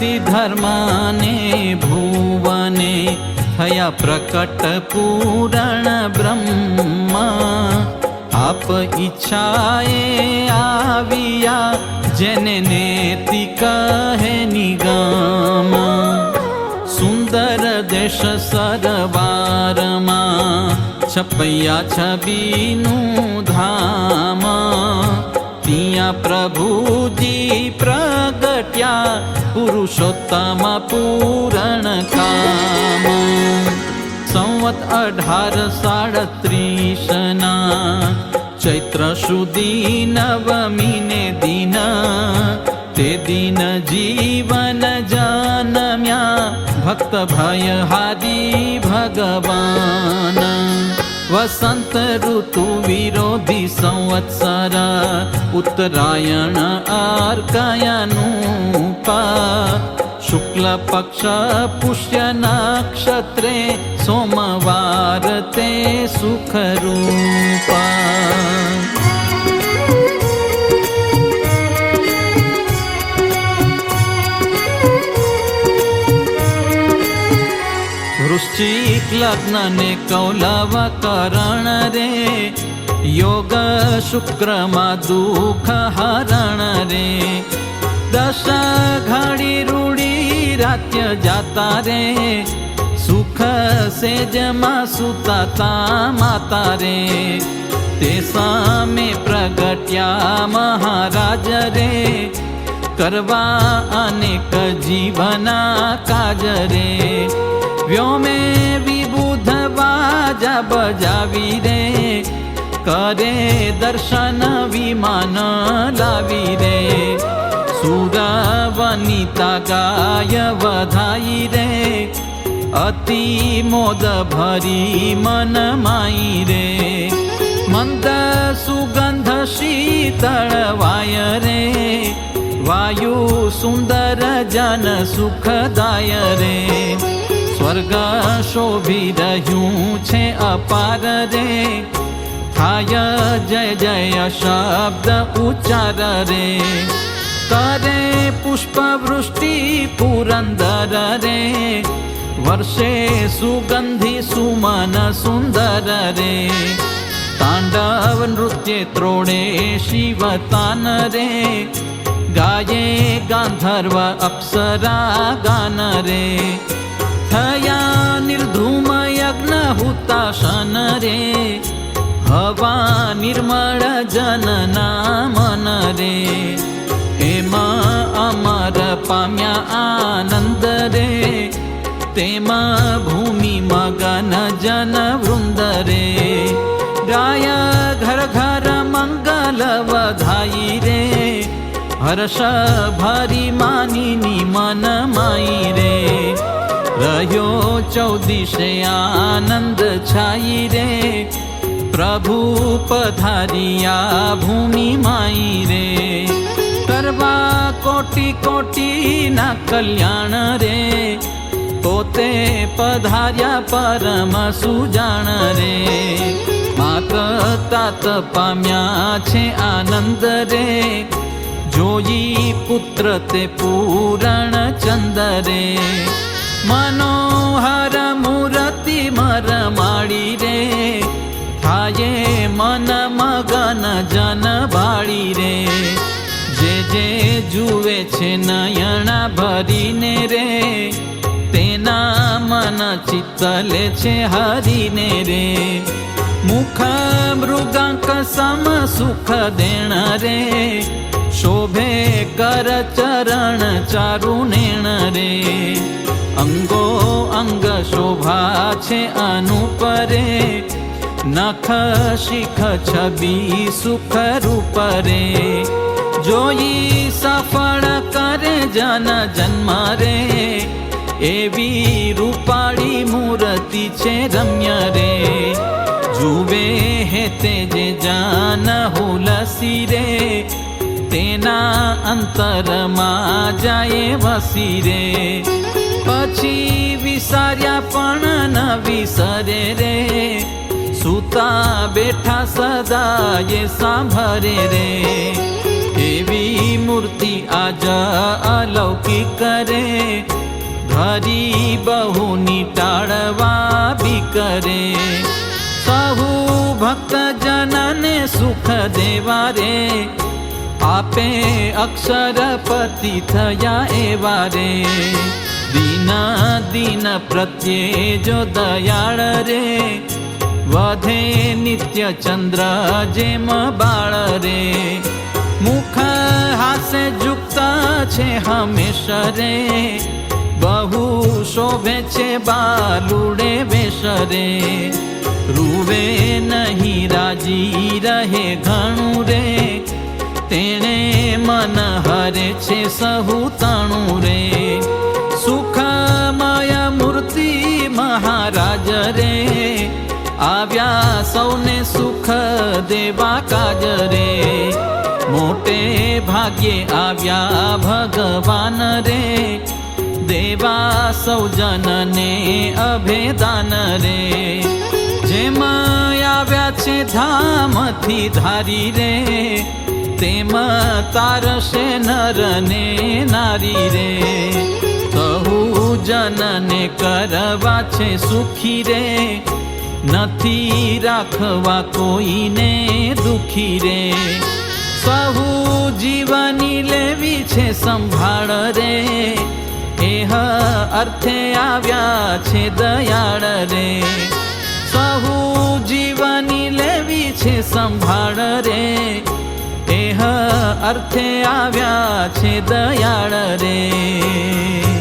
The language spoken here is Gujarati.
धर्मे भुवने हया प्रकट पूरण ब्रह्मा। अप इच्छायने कहनि गा सुन्दर दश सरबारमापया ध प्रभुजी पुरुषोत्तम पूरणकाम संवत् अढार साडत्रिसना चैत्र सुदी नवमीने दिन। ते दिन जीवन जानम्या। भक्त भय हरि भगवान। वसन्त वसन्तऋतुविरोधि संवत्सर उत्तरायण आर्कयनूपा शुक्लपक्ष आर्कयनुपा सोमवार ते सुखरूपा। નક્ષત્રે સોમવાર તે સુખરૂપા વૃશ્ચિક લગ્ન ને કૌલવ કરણ રે. યોગ શુક્રમાં દુઃખ હરણ રે. દશ ઘડી રૂડી રાત્ય જાતા રે. સુખ સેજમાં સુતાતા માતા રે. તે સામે પ્રગટ્યા મહારાજ રે. કરવા અનેક જીવના કાજ રે. વ્યોમે વિબુધ વાજા બજાવી રે કરે દર્શન વિમાન લાવી રે સુર વનિતા ગાય વધાઈ રે અતિ મોદ ભરી મન માઈ રે મંદ સુગંધ શીતળ વાય રે. વાયુ સુંદર જન સુખદાય રે. સ્વર્ગ શોભી રહ્યું છે અપાર રે થાય જય જય શબ્દ ઉચ્ચાર રે કરે પુષ્પ વૃષ્ટિ પુરંદર રે વર્ષે સુગંધી સુમન સુંદર રે તાંડવ નૃત્ય ત્રોડે શિવ તાન રે ગાયે ગાંધર્વ અપ્સરા ગાન રે થયા નિર્ધૂમ યજ્ઞ હુતાશન રે. હવા નિર્મળ જનના મન રે. એમાં અમર પામ્યા આનંદ રે. તેમાં ભૂમિ મગન જન વૃંદ રે. ગાય ઘર ઘર મંગલ વધાઈ રે. હર્ષ ભરી માની મન માઈ રે. રહ્યો ચૌદિશે આનંદ છાઈ રે. પ્રભુ પધારિયા ભૂમિ માઈ રે. કરવા કોટી કોટી ના કલ્યાણ રે. પોતે પધાર્યા પરમ સુજાણ રે. માત્ર તાત પામ્યા છે આનંદ રે. જોઈ પુત્ર તે પૂરણ ચંદરે મનોહર મૂર્તિ મરમાળી રે. થાય મન મગન જન બાળી રે. જે જે જુએ છે નયણા ભરીને રે. તેના મન ચિત્તલે છે હરીને રે. મુખ મૃગાંક સમ સુખ દેણ રે. શોભે કર ચરણ ચારુનેણ રે અંગો અંગ શોભા છે અનુપરે નખ શિખ છબી સુખ રૂપરે જોઈ સફળ કરે જન જન્મ રે એવી રૂપાળી મૂર્તિ છે રમ્ય રે જુવે હે તે જે જાન હુલસી રે તેના અંતરમાં જાય વસી રે પછી વિસાર્યા પણ ન વિસરે રે. સુતા બેઠા સદા સાંભરે રે. એવી મૂર્તિ આજ અલૌકિક કરે. ધરી બહુની ટાળવા બી કરે. સહુ ભક્ત જનને સુખ દેવા રે. આપે અક્ષરપતિ થયા એવા રે. દીના દીન પ્રત્યે જો દયાળ રે, વધે નિત્ય ચંદ્ર જેમ બાળ રે. મુખ હાસે ઝુકતા છે હંમેશ રે. બહુ શોભે છે બાલુડે વેશ રે. રૂવે નહીં રાજી રહે ઘણું રે. તેણે મન હરે છે સહુ તણું રે. માયા મૂર્તિ મહારાજ રે. આવ્યા સૌને સુખ દેવા કાજ રે. મોટે ભાગ્યે આવ્યા ભગવાન રે. દેવા સૌ જનને અભેદાન રે. જેમાં આવ્યા છે ધામથી ધારી રે. તેમ તારશે નર ને નારી રે. કહુ જનને કરવા છે સુખી રે. નથી રાખવા કોઈને દુખી રે. સહુ જીવની લેવી છે સંભાળ રે. એહ અર્થે આવ્યા છે દયાળ રે. સહુ જીવની લેવી છે સંભાળ રે. અર્થે આવ્યા છે દયાળ રે.